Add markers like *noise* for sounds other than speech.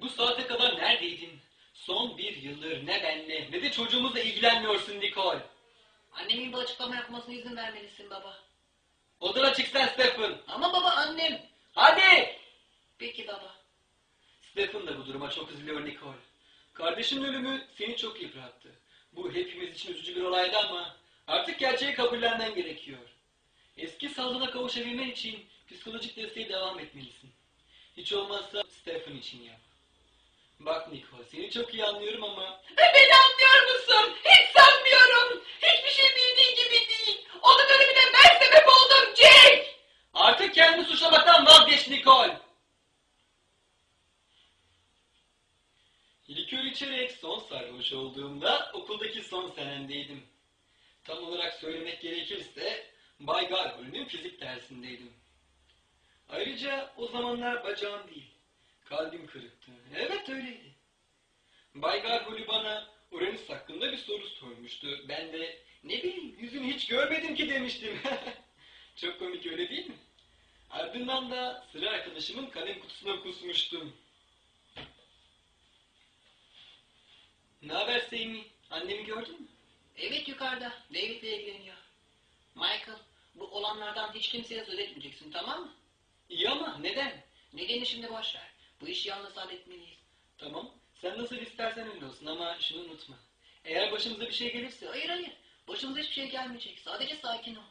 Bu saate kadar neredeydin? Son bir yıldır ne benle ne de çocuğumuzla ilgilenmiyorsun Nicole. Annemin bir açıklama yapmasına izin vermelisin baba. Odana çıksan Stephen. Ama baba annem. Hadi! Peki baba. Stephen da bu duruma çok üzülüyor Nicole. Kardeşinin ölümü seni çok yıprattı. Bu hepimiz için üzücü bir olaydı ama artık gerçeği kabullenmen gerekiyor. Eski sağlığına kavuşabilmen için psikolojik desteğe devam etmelisin. Hiç olmazsa Stephen için yap. Bak Nicole seni çok iyi anlıyorum ama Beni anlıyor musun? Hiç sanmıyorum. Hiçbir şey bildiğin gibi değil. Onun ölümüne ben sebep oldum Jake. artık kendini suçlamaktan vazgeç Nicole. Likör içerek son sarhoş olduğumda okuldaki son senemdeydim. Tam olarak söylemek gerekirse Bay Gargoyle'nin fizik dersindeydim. Ayrıca o zamanlar bacağım değil, kalbim kırıktı. Evet öyleydi. Bay Gargoyle bana Uranüs hakkında bir soru sormuştu. Ben de ne bileyim yüzünü hiç görmedim ki demiştim. *laughs* Çok komik öyle değil mi? Ardından da sıra arkadaşımın kalem kutusuna kusmuştum. Ne haber Seymi? Annemi gördün mü? Evet yukarıda. David'le ilgileniyor. Michael bu olanlardan hiç kimseye söz etmeyeceksin tamam mı? İyi ama neden? Nedeni şimdi boş ver. Bu işi yalnız halletmeliyiz. Tamam. Sen nasıl istersen öyle olsun ama şunu unutma. Eğer başımıza bir şey gelirse Hayır hayır. Başımıza hiçbir şey gelmeyecek. Sadece sakin ol.